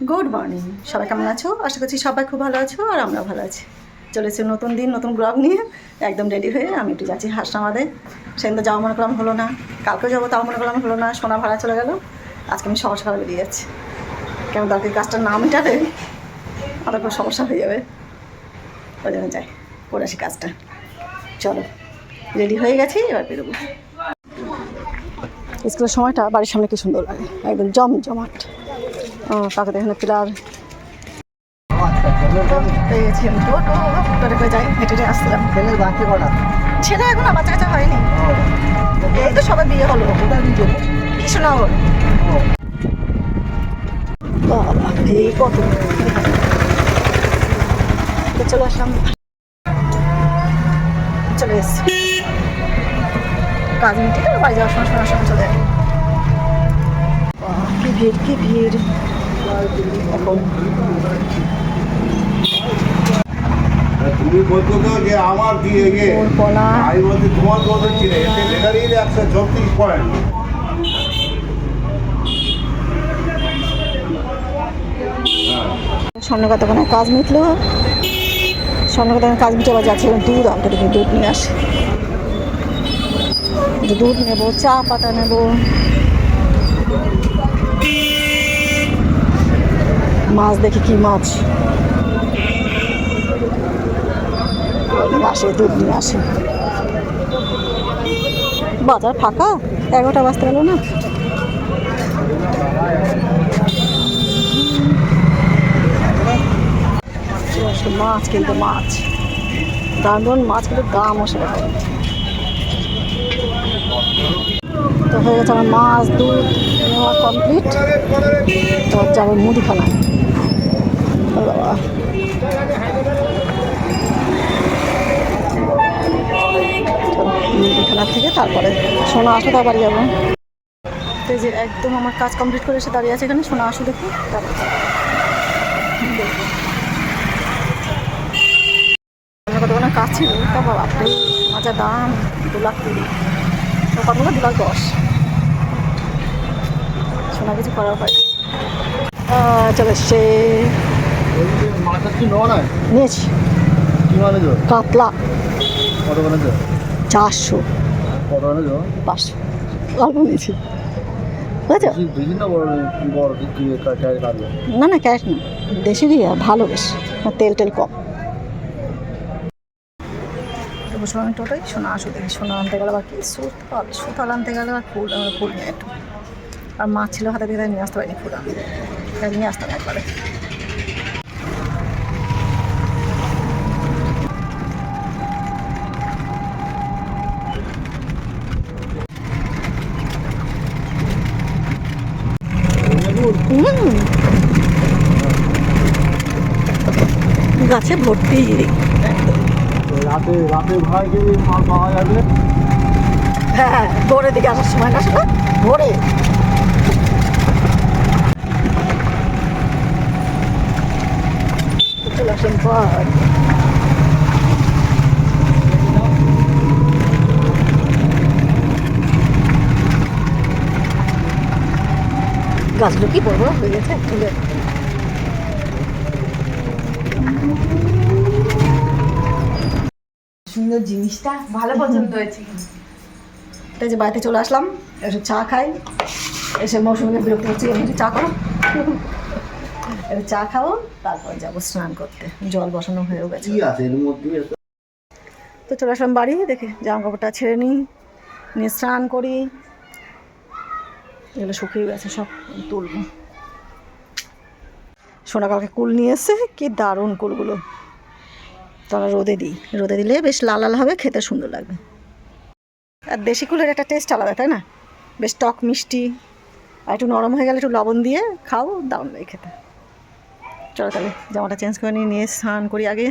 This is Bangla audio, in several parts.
গুড মর্নিং সবাই কেমন আছো? আশা করছি সবাই খুব ভালো আছো আর আমরা ভালো আছি। চলেছে নতুন দিন, নতুন ব্লগ নিয়ে। একদম রেডি হয়ে আমি একটু যাচ্ছি হাসনামাদে সেদিন তো যাওয়া মনে করলাম হলো না। কালকেও যাব তাও মনে করলাম হলো না। সোনা ভাড়া চলে গেল। আজকে আমি সকাল সকাল বেরিয়ে যাচ্ছি। কেমন দরকারি কাজটার নাম মেটালে? আমার খুব সমস্যা হয়ে যাবে। ওই জন্য যাই, করে আসি কাজটা। চলো রেডি হয়ে গেছি, এবার বেরোবো। স্কুলের সময়টা বাড়ির সামনে কি সুন্দর লাগে। একদম জম জমাট ও কাকুদের এখানে পিলার। পেয়ে গেছি টোটো টোটো করে যাই? হেঁটে হেঁটে আসছিলাম। ছেলে এখন বাচ্চা কাচ্চা হয়নি। এই তো সবাই বিয়ে হলো। কোথায় বিয়ে কি শোনা বাবা এই কত? তো চলে আসলাম। চলে এসছি। কাজ মিটে বাড়ি যাওয়ার সময় সময় চলে কি ভিড় কি ভিড়। তুমি বলছো তো যে আমার দিয়ে গে আমি বলছি তোমার কত ছিল এতে লেখারই একশো ছত্রিশ পয়েন্ট স্বর্ণকার দোকানে কাজ মিটলো। স্বর্ণকার দোকানে কাজ মিটে আবার যাচ্ছিলাম দুধ দেখি দুধ নিয়ে আসে। দুধ নেব চা পাতা নেব। মাছ দেখি কি মাছ? আসে দুধ নিয়ে আসে। বাজার ফাঁকা? এগারোটা বাজতে গেল না? মাছ কিন্তু মাছ। দারুণ দারুণ মাছ কিন্তু দামও সেরকম তো হয়ে গেছে আমার মাছ, দুধ কমপ্লিট তো হচ্ছে আবার মুদিখানা ও বাবা মুদিখানা থেকে তারপরে সোনা আসো তার যাব। তো যে একদম আমার কাজ কমপ্লিট করে এসে দাঁড়িয়ে আছে এখানে, সোনা আসো দেখি তারপরে। অন্য কাজ ছিল, তা বাপরে মাঝা দাম, দু লাখ কুড়ি। কতগুলো দু লাখ দশ। শোনা কিছু করার হয়। চলে এসছে কাতলা। চারশো। পাঁচশো। না না, ক্যাশ না। দেশেরই ভালো বেশ। তেল টেল কম। সোনা দেখি সোনা আনতে গেলে আনতে গেলে আর ফুল ফুল আর মাছ ছিল হাতে দিয়ে নিয়ে আসতে পারিনি ফুল নিয়ে আসতাম একবারে। গাছে ভর্তি রাতে রাতে ভাই গেলে মাল পাওয়া যাবে? হ্যাঁ ভোরের দিকে আসার সময় না সেটা ভোরে। চলে আসেন পর। গাছগুলো কি বড় বড় হয়ে গেছে সুন্দর জিনিসটা। ভালো পছন্দ হয়েছে। তাই যে বাড়িতে চলে আসলাম একটু চা খাই। এসে মৌসুমিকে বিরক্ত হচ্ছে একটু চা খাও। একটু চা খাব তারপর যাব স্নান করতে। জল বসানো হয়েও গেছে। তো চলে আসলাম বাড়ি দেখে জামা কাপড়টা ছেড়ে নিই নিয়ে স্নান করি। এগুলো শুকিয়ে গেছে, সব তুলবো। সোনা কালকে কুল নিয়ে এসে কি দারুণ কুলগুলো। তারা রোদে দিই। রোদে দিলে বেশ লাল লাল হবে, খেতে সুন্দর লাগবে। আর দেশি কুলের একটা টেস্ট আলাদা, তাই না? বেশ টক মিষ্টি, আর একটু নরম হয়ে গেলে একটু লবণ দিয়ে খাও, দারুণ লাগে খেতে। চলো তাহলে, জামাটা চেঞ্জ করে নিয়ে নিয়ে স্নান করি আগে।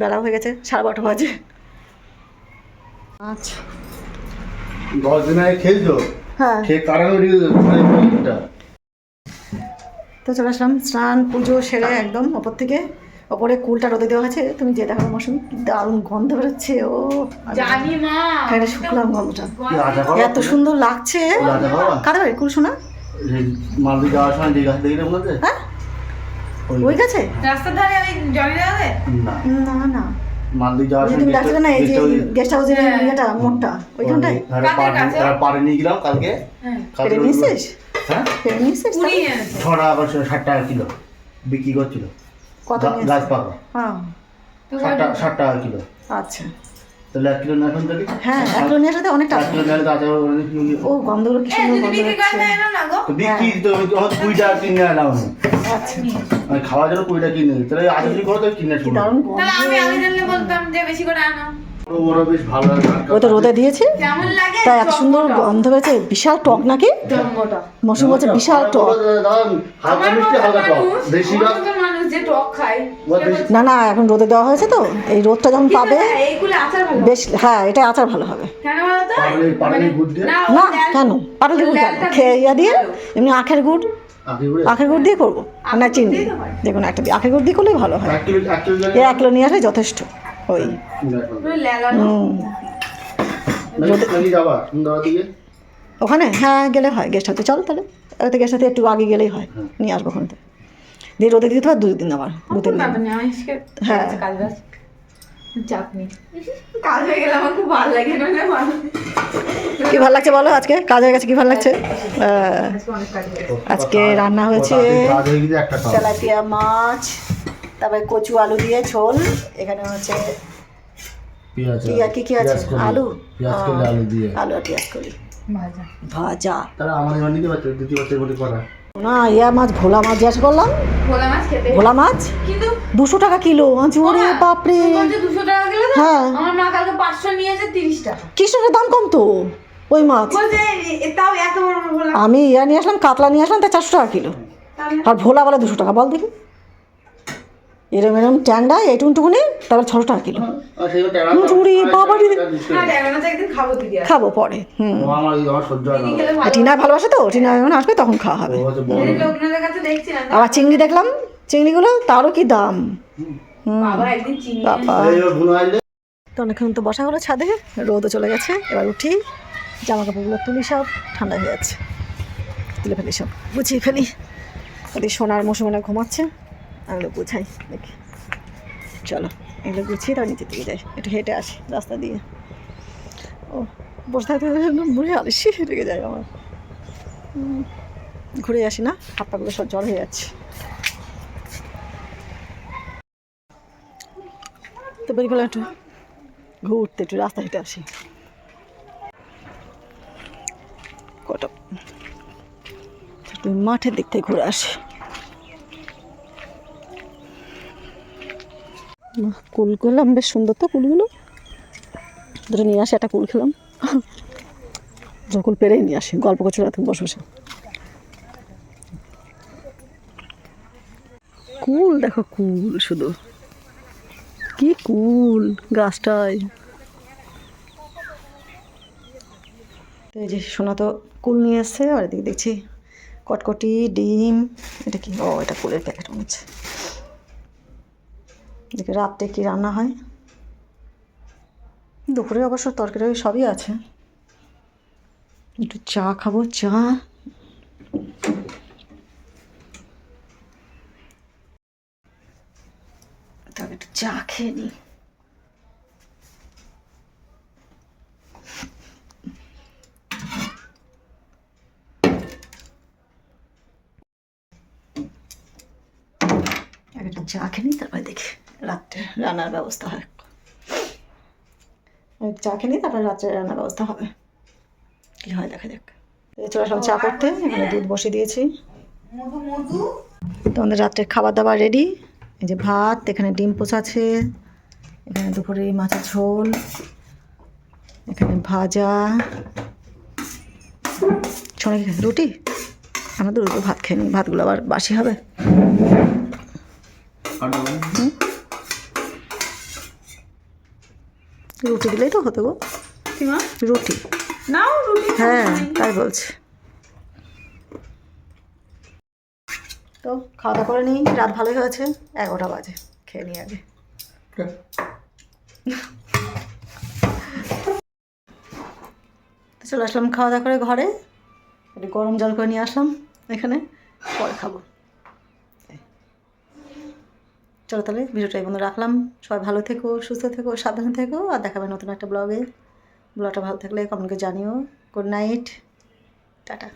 বেলা হয়ে গেছে, সাড়ে বারোটা বাজে। আচ্ছা দশ দিন আগে খেলছো হ্যাঁ। খেয়ে কাটানো তো চলে আসলাম স্নান পুজো সেরে একদম ওপর থেকে। ওপরে কুলটা রোদে দেওয়া আছে। তুমি যে দেখো মৌসুমি কি দারুণ গন্ধ বেরোচ্ছে ও। জানি মা এখানে শুকলাম গন্ধটা। এত সুন্দর লাগছে। কাদের বাড়ি? কুল শোনা মালদি যাওয়ার সময় দীঘা দেখি না হ্যাঁ? ওই গেছে? রাস্তার ধারে ওই জনি না। না না। মালদি যাওয়ার সময় তুমি না এই যে গেস্ট হাউসের হ্যাঁ। ইয়েটা মোড়টা ওইখানটায়? কাদের কাছে? পাড়ে নিয়ে গেলাম কালকে। হ্যাঁ। কালকে পেরে নিয়েছিস হ্যাঁ? পেরে নিয়েছিস পুরি? টাকা করে ষাট টাকা কিলো। বিক্রি করছিল। কত গাছ পাকা হ্যাঁ। তো ষাট টাকা কিলো। আচ্ছা। তাহলে এক কিলো না এখন থেকে হ্যাঁ এক কিলো নিয়ে অনেক টাকা। এক কিলো নিয়ে- ও গন্ধগুলো কি সুন্দর গন্ধ বিক্রি হচ্ছে। বিক্রি তো কুড়ি টাকা কিনে আমি খাওয়ার জন্য কুড়ি টাকা কিনে তাহলে যদি করো কিনে শুনো। তাহলে গন্ধ আমি আগে জানলে বলতাম যে বেশি করে আনো। তো রোদে দিয়েছি। তাই এত সুন্দর গন্ধ বিশাল টক নাকি? মৌসুম বলছে বিশাল টক। না না এখন রোদে দেওয়া হয়েছে তো। এই রোদটা যখন পাবে হ্যাঁ, আচার ভালো। বেশ হ্যাঁ এটা আচার ভালো হবে। কেন দিয়ে? না, কেন? পাটালি গুড় কেন? খেয়ে ইয়া দিয়ে এমনি আখের গুড় আখি গুড়ে? আখের গুড় দিয়ে করব? না চিনি। হয়। দেখুন একটা দিয়ে আখের গুড় দিয়ে করলেই ভালো হয়। এক কিলো এক কিলো নিয়ে আসলে যথেষ্ট। ওই। ওখানে? হ্যাঁ গেলে হয় গেস্ট হাতে চল তাহলে। ওতে গেস্ট হাতে একটু আগে গেলেই হয়। নিয়ে আসব ওখান থেকে। দিয়ে রোদে দিতে হয় দুই দিন আবার। দু তিন দিন। হ্যাঁ। আছে কাজ বাজ। চাপ নেই। কাজ হয়ে গেলে আমার খুব ভালো লাগে নইলে ভালো। কি ভালো লাগছে বলো আজকে? কাজ হয়ে গেছে কি ভালো লাগছে? আজকে অনেক কাজ হয়ে গেছে। আজকে রান্না হয়েছে হয়ে তেলাপিয়া মাছ তারপরে কচু আলু দিয়ে ঝোল এখানে হচ্ছে পেঁয়াজ কি আর কি কি আছে? আলু? আলু দিয়ে। আলু আর পেঁয়াজ করি ভাজা। ভাজা। তারা আমাদের এবার নিতে পারছে? দ্বিতীয় বছর বলে করা। না ইয়া মাছ ভোলা মাছ জিজ্ঞাসা করলাম ভোলা মাছ খেতে। ভোলা মাছ? কিন্তু দুশো টাকা কিলো। জোরে বাপরে। 200 টাকা কিলো হ্যাঁ। আমার মা কালকে 500 নিয়েছে 30 টাকা। কৃষ্ণের দাম কম তো? ওই মাছ। আমি ইয়া নিয়ে আসলাম কাতলা নিয়ে আসলাম তা চারশো টাকা কিলো। আর ভোলা বলে দুশো টাকা বল দেখি। এরম এরম ট্যাংরা এইটুকুনি তারপর ছশো টাকা কিলো। আর সেই বাবারি। একদিন খাব পরে হুম। ও আমার আমার সহ্য হয় না। দিদি খেলে ভালো। টিনা ভালোবাসে তো? টিনা যখন আসবে তখন খাওয়া হবে। আবার চিংড়ি দেখলাম। চিংড়িগুলো তারও কি দাম? তো অনেকক্ষণ তো বসা হলো ছাদে রোদও চলে গেছে। এবার উঠি জামা কাপড়গুলো তুলি সব ঠান্ডা হয়ে যাচ্ছে। তুলে ফেলি সব গুছিয়ে ফেলি। ওদের সোনার মৌসুমনে ঘুমাচ্ছে এগুলো গুছাই দেখি। চলো এগুলো গুছিয়ে তার নিচে দিকে যাই একটু হেঁটে আসি রাস্তা দিয়ে। ও বসে থাকতে মনে আলসি যায় আমার। ঘুরে আসি না হাত পাগুলো সব জ্বর হয়ে যাচ্ছে। তো বেরিয়ে পেলাম একটু ঘুরতে, একটু রাস্তা হেঁটে আসি। কটা? মাঠের দিক থেকে ঘুরে আসি। কুল করলাম বেশ সুন্দর তো কুলগুলো। দুটো নিয়ে আসি একটা কুল খেলাম। কুল পেরেই নিয়ে আসি, গল্প করছিল তুমি বসে বসে। কুল, দেখো কুল শুধু। কি কুল গাছটায়। এই যে সোনা তো কুল নিয়ে এসছে আর এদিকে দেখছি কটকটি ডিম। এটা কি? ও, এটা কুলের প্যাকেট, মনে হচ্ছে। এদিকে রাত্রে কি রান্না হয়? দুপুরে অবশ্য তরকারি সবই আছে। একটু চা খাব, চা তবে একটু চা খেয়ে নিই একটু চা খেয়ে নিই তারপরে দেখি রাত্রে রান্নার ব্যবস্থা হয়। চা খেয়ে নিই তারপরে রাত্রে রান্নার ব্যবস্থা হবে। কি হয় দেখা যাক চলে আসলাম চা করতে, এখানে দুধ বসিয়ে দিয়েছি। মধু মধু তো আমাদের রাত্রে খাবার দাবার রেডি এই যে ভাত এখানে ডিম আছে এখানে দুপুরে মাছের ঝোল এখানে ভাজা। শোনা কি খাবে? রুটি? আমরা তো রুটি ভাত খেয়ে নিই ভাতগুলো আবার বাসি হবে? রুটি দিলেই তো হতো গো। কি মা? রুটি। নাও রুটি হ্যাঁ তাই বলছি। তো খাওয়া দাওয়া করে নিই। রাত ভালোই হয়েছে এগারোটা বাজে খেয়ে নিই আগে। তো চলে আসলাম খাওয়া দাওয়া করে ঘরে। একটু গরম জল করে নিয়ে আসলাম এখানে পরে খাব। চলো তাহলে ভিডিওটা এই বন্ধু রাখলাম। সবাই ভালো থেকো সুস্থ থেকো সাবধানে থেকো আর দেখাবে নতুন একটা ব্লগে। ব্লগটা ভালো থাকলে কমেন্টকে জানিও। Good night tata.